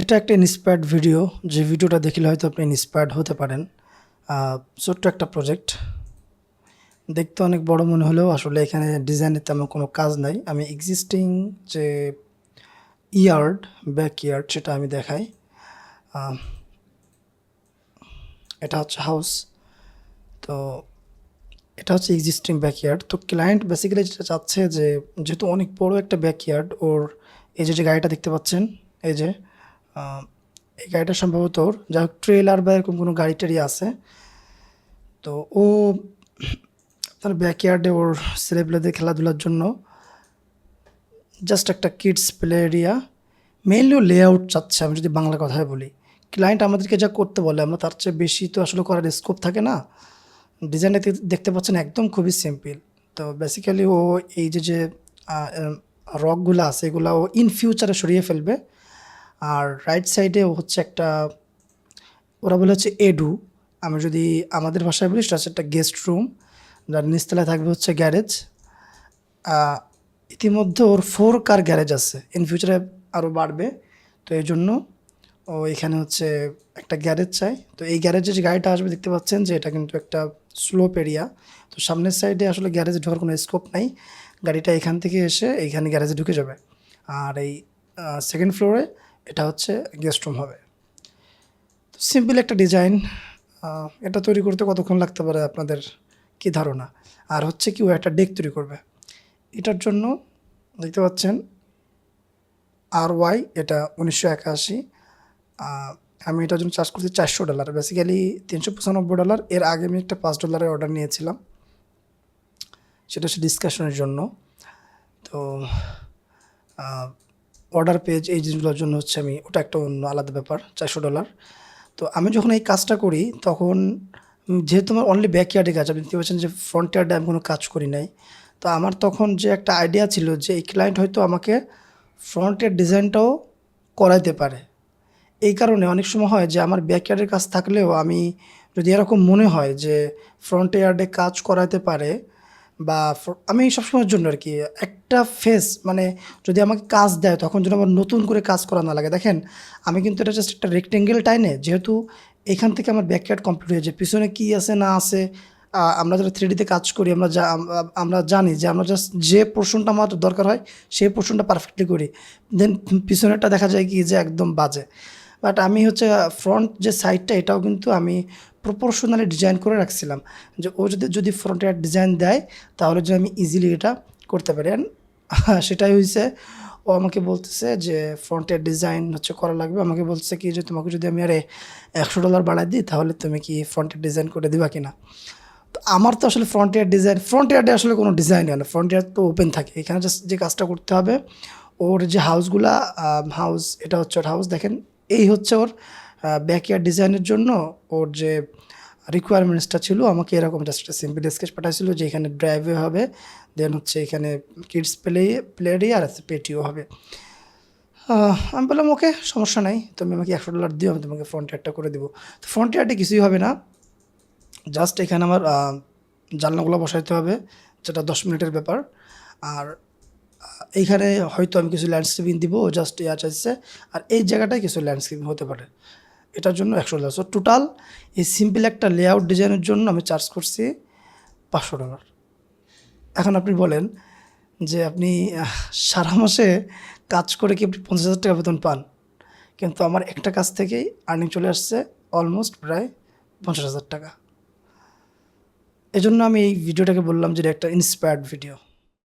এটা একটা inspired video যে ভিডিওটা দেখলে হয়তো আপনি ইন্সপায়ার্ড হতে পারেন। ছোট্ট একটা প্রজেক্ট দেখতে অনেক বড় মনে হলেও আসলে এখানে ডিজাইনের তেমন কোনো কাজ নাই। আমি এক্সিস্টিং যে ইয়ার্ড ব্যাক ইয়ার্ড সেটা আমি দেখাই। এটা হচ্ছে হাউস তো এটা হচ্ছে এক্সিস্টিং ব্যাকইয়ার্ড তো ক্লায়েন্ট বেসিক্যালি যেটা চাচ্ছে যে, যেহেতু অনেক বড় একটা ব্যাকইয়ার্ড ওর এই যে যে গাড়িটা দেখতে পাচ্ছেন, এই যে এই গাড়িটা সম্ভবত ওর। যা হোক ট্রেলার বা এরকম কোনো গাড়ি টাড়ি আছে। তো ও তার ব্যাকইয়ার্ডে ওর ছেলেপেলেদের খেলাধুলার জন্য জাস্ট একটা কিডস প্লে এরিয়া মেইনলি ও লেআউট চাচ্ছে, আমি যদি বাংলা কথায় বলি। ক্লায়েন্ট আমাদেরকে যা করতে বলে, আমরা তার চেয়ে বেশি তো আসলে করার স্কোপ থাকে না। ডিজাইনটা দেখতে পাচ্ছেন একদম খুবই সিম্পল তো বেসিক্যালি ও এই যে যে রকগুলো আছে, এগুলো ও ইন ফিউচারে সরিয়ে ফেলবে। আর রাইট সাইডে হচ্ছে একটা, ওরা বলে হচ্ছে এডু। আমি যদি আমাদের ভাষায় বলি, সেটা হচ্ছে একটা গেস্ট রুম যার নিচতলায় থাকবে হচ্ছে গ্যারেজ ইতিমধ্যে ওর ফোর কার গ্যারেজ আছে। ইন ফিউচারে আরও বাড়বে। তো এই জন্য ও এখানে হচ্ছে একটা গ্যারেজ চাই। তো এই গ্যারেজে যে গাড়িটা আসবে, দেখতে পাচ্ছেন যে এটা কিন্তু একটা স্লোপ এরিয়া তো সামনের সাইডে আসলে গ্যারেজে ঢোকার কোনো স্কোপ নাই। গাড়িটা এখান থেকে এসে এইখানে গ্যারেজে ঢুকে যাবে। আর এই সেকেন্ড ফ্লোরে এটা হচ্ছে গেস্ট রুম হবে। তো সিম্পল একটা ডিজাইন এটা তৈরি করতে কতক্ষণ লাগতে পারে আপনাদের কি ধারণা? আর হচ্ছে কি ও একটা ডেক তৈরি করবে। এটার জন্য দেখতে পাচ্ছেন আর ওয়াই এটা উনিশশো একাশি আমি এটার জন্য চার্জ করছি চারশো ডলার বেসিক্যালি তিনশো পঁচানব্বই ডলার এর আগে আমি একটা পাঁচ ডলারের অর্ডার নিয়েছিলাম। সেটা হচ্ছে ডিসকাশনের জন্য। তো অর্ডার পেজ এই জিনিসগুলোর জন্য হচ্ছে আমি, ওটা একটা অন্য আলাদা ব্যাপার, চারশো ডলার তো আমি যখন এই কাজটা করি, তখন যেহেতু আমার অনলি ব্যাকয়ার্ডে কাজ, আপনি দেখতে পাচ্ছেন যে ফ্রন্ট ইয়ার্ডে আমি কোনো কাজ করি নাই। তো আমার তখন যে একটা আইডিয়া ছিল যে এই ক্লায়েন্ট হয়তো আমাকে ফ্রন্টের ডিজাইনটাও করাইতে পারে। এই কারণে অনেক সময় হয় যে আমার ব্যাকয়ার্ডের কাজ থাকলেও আমি যদি এরকম মনে হয় যে ফ্রন্ট ইয়ার্ডে কাজ করাতে পারে বা আমি সবসময়ের জন্য আর কি, একটা ফেস মানে যদি আমাকে কাজ দেয়, তখন যেন আমার নতুন করে কাজ করা না লাগে। দেখেন, আমি কিন্তু এটা জাস্ট একটা রেক্টেঙ্গেল টাইনে, যেহেতু এখান থেকে আমার ব্যাকয়ার্ড কমপ্লিট হয়ে যায়, পিছনে কী আছে না আছে আমরা যারা থ্রিডিতে কাজ করি, আমরা যা, আমরা জানি যে আমরা জাস্ট যে পোর্শনটা আমার দরকার হয়, সেই পোর্শনটা পারফেক্টলি করি। দেন পিছনেরটা দেখা যায় কি যে একদম বাজে। বাট আমি হচ্ছে ফ্রন্ট যে সাইডটা এটাও কিন্তু আমি প্রপোর্শনালি ডিজাইন করে রাখছিলাম। যে ও যদি যদি ফ্রন্ট ডিজাইন দেয়, তাহলে যে আমি ইজিলি এটা করতে পারি। সেটাই হয়েছে ও আমাকে বলতেছে যে ফ্রন্ট ইয়ার ডিজাইন হচ্ছে করা লাগবে। আমাকে বলছে কি যে, তোমাকে যদি আমি আরে একশো ডলার বাড়াই দিই, তাহলে তুমি কি ফ্রন্ট ইয়ার ডিজাইন করে দিবা কিনা? তো আমার তো আসলে ফ্রন্ট ইয়ার ডিজাইন ফ্রন্ট ইয়ার্ডে আসলে কোনো ডিজাইন হয় না। ফ্রন্ট ইয়ার তো ওপেন থাকে। এখানে জাস্ট যে কাজটা করতে হবে, ওর যে হাউসগুলা হাউস এটা হচ্ছে হাউস দেখেন এই হচ্ছে ওর ব্যাকয়ার্ড ডিজাইনের জন্য ওর যে রিকোয়ারমেন্টসটা ছিল, আমাকে এরকম জাস্ট একটা সিম্পল স্কেচ পাঠাইছিল যে এখানে ড্রাইভে হবে দেন হচ্ছে এখানে কিডস প্লে প্লে এরিয়া আর পেটিও হবে। আমি বললাম, ওকে, সমস্যা নাই, তুমি আমাকে একশো ডলার দিও, আমি তোমাকে ফ্রন্ট ইয়ারটা করে দেবো। তো ফ্রন্ট ইয়ারটা কিছুই হবে না জাস্ট এখানে আমার জানলাগুলো বসাইতে হবে, যেটা দশ মিনিটের ব্যাপার। আর এইখানে হয়তো আমি কিছু ল্যান্ডস্কেপিং দিব জাস্ট ইয়া চাইছে আর এই জায়গাটায় কিছু ল্যান্ডস্কেপিং হতে পারে। এটার জন্য একশো ডলার সো টোটাল এই সিম্পল একটা লেআউট ডিজাইনের জন্য আমি চার্জ করছি পাঁচশো ডলার এখন আপনি বলেন যে আপনি সারা মাসে কাজ করে কি আপনি পঞ্চাশ হাজার টাকা বেতন পান? কিন্তু আমার একটা কাজ থেকেই আর্নিং চলে আসছে অলমোস্ট প্রায় পঞ্চাশ হাজার টাকা। এজন্য আমি এই ভিডিওটাকে বললাম যে একটা ইন্সপায়ার্ড ভিডিও